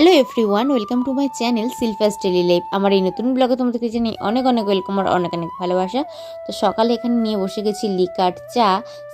Hello everyone welcome to my channel সিলফাস daily life আমার এই নতুন ব্লগে তোমাদেরকে জানি অনেক অনেক ওয়েলকাম আর অনেক অনেক ভালোবাসা। তো সকালে এখানে নিয়ে বসে গেছি লিকার চা,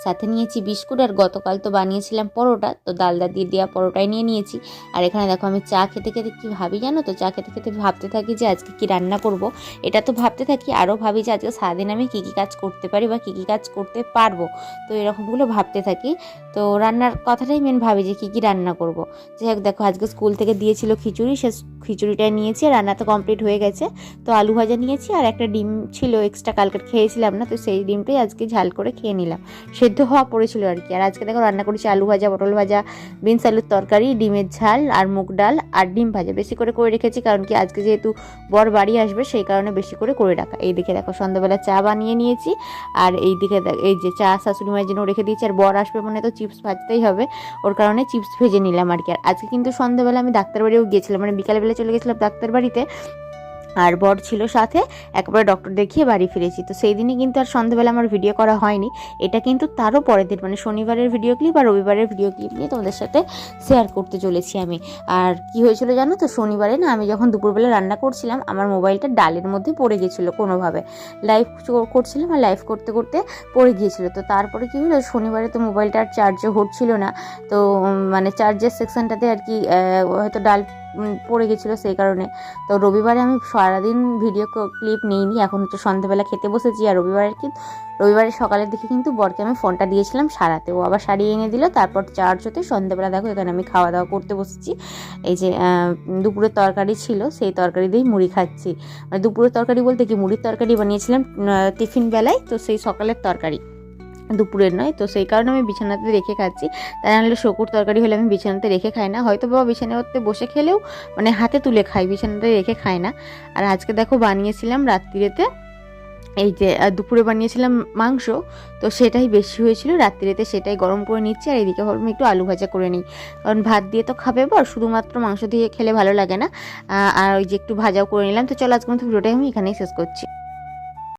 সাথে নিয়েছি বিস্কুট আর গতকাল তো বানিয়েছিলাম পরোটা। তো ডালদা দিয়ে দেওয়া পরোটাই নিয়ে নিয়েছি। আর এখানে দেখো আমি চা খেতে খেতে কী ভাবি জানো তো? চা খেতে খেতে ভাবতে থাকি যে আজকে কী রান্না করব। এটা তো ভাবতে থাকি আরও ভাবি যে আজকে সারাদিন আমি কী কী কাজ করতে পারি বা কী কী কাজ করতে পারব। তো এরকমগুলো ভাবতে থাকি। তো রান্নার কথাটাই মেন ভাবি যে কী কী রান্না করব। যাই হোক দেখো, আজকে স্কুল থেকে দিয়েছিল খিচুড়ি, সে খিচুড়িটা নিয়েছি আর রান্না তো কমপ্লিট হয়ে গেছে। তো আলু ভাজা নিয়েছি আর একটা ডিম ছিল এক্সট্রা কালকে খেয়েছিলাম না, তো সেই ডিমটাই আজকে ঝাল করে খেয়ে নিলাম। সেদ্ধ হওয়া পড়েছিল আর কি। আর আজকে দেখো রান্না করেছি আলু ভাজা, পটল ভাজা, বিনস আলুর তরকারি, ডিমের ঝাল আর মুগ ডাল আর ডিম ভাজা। বেশি করে করে রেখেছি কারণ কি আজকে যেহেতু বর বাড়ি আসবে, সেই কারণে বেশি করে করে রাখা। এই দিকে দেখো সন্ধ্যাবেলা চা বানিয়ে নিয়েছি আর এই দিকে এই যে চা শাশুড়ি মায়ের জন্য রেখে দিয়েছি আর বর আসবে মানে তো চিপস ভাজতেই হবে। ওর কারণে চিপস ভেজে নিলাম আর কি। আর আজকে কিন্তু সন্ধ্যাবেলা আমি ডাক্তার বাড়িও গিয়েছিলাম। মানে বিকালবেলা চলে গেছিলাম ডাক্তার বাড়িতে আর বর ছিল সাথে, একবারে ডক্টর দেখিয়ে বাড়ি ফিরেছি। তো সেই দিনই কিন্তু আর সন্ধ্যাবেলা আমার ভিডিও করা হয়নি। এটা কিন্তু তারও পরের দিন মানে শনিবারের ভিডিও ক্লিপ আর রবিবারের ভিডিও ক্লিপ নিয়ে তোমাদের সাথে শেয়ার করতে চলেছি আমি। আর কি হয়েছিল জানো তো? শনিবারে না আমি যখন দুপুরবেলা রান্না করছিলাম, আমার মোবাইলটা ডালের মধ্যে পড়ে গেছিল কোনোভাবে। লাইভ করছিলাম আর লাইভ করতে করতে পড়ে গিয়েছিল। তো তারপরে কী হলো? শনিবারে তো মোবাইলটা আর চার্জে হচ্ছিল না। তো মানে চার্জের সেকশনটাতে আর কি হয়তো ডাল পড়ে গেছিল সেই কারণে। তো রবিবারে আমি সারাদিন ভিডিও ক্লিপ নিইনি, এখন হচ্ছে সন্ধ্যাবেলা খেতে বসেছি। আর রবিবারের কি, রবিবারের সকালের দিকে কিন্তু বরকে আমি ফোনটা দিয়েছিলাম সারাতে। ও আবার সারিয়ে এনে দিল, তারপর চার্জ হতে সন্ধ্যাবেলা দেখো এখানে আমি খাওয়া দাওয়া করতে বসেছি। এই যে দুপুরের তরকারি ছিল, সেই তরকারি দিয়েই মুড়ি খাচ্ছি। মানে দুপুরের তরকারি বলতে কি, মুড়ির তরকারি বানিয়েছিলাম টিফিন বেলায়, তো সেই সকালের তরকারি। দুপুরের নয়। তো সেই কারণে আমি বিছানাতে রেখে খাচ্ছি। তাই নাহলে শকুর তরকারি হলে আমি বিছানাতে রেখে খাই না। হয়তো বাবা বিছানাতে বসে খেলেও মানে হাতে তুলে খাই, বিছানাতে রেখে খাই না। আর আজকে দেখো বানিয়েছিলাম রাত্রিরেতে এই যে দুপুরে বানিয়েছিলাম মাংস। তো সেটাই বেশি হয়েছিল। রাত্রিরেতে সেটাই গরম করে নিচ্ছি। আর এদিকে ভাবলাম একটু আলু ভাজা করে নিই। কারণ ভাত দিয়ে তো খাবে বর, শুধুমাত্র মাংস দিয়ে খেলে ভালো লাগে না। আর ওই যে একটু ভাজাও করে নিলাম। তো চলো আজকে মতো ভিডিওটাই আমি এখানেই শেষ করছি।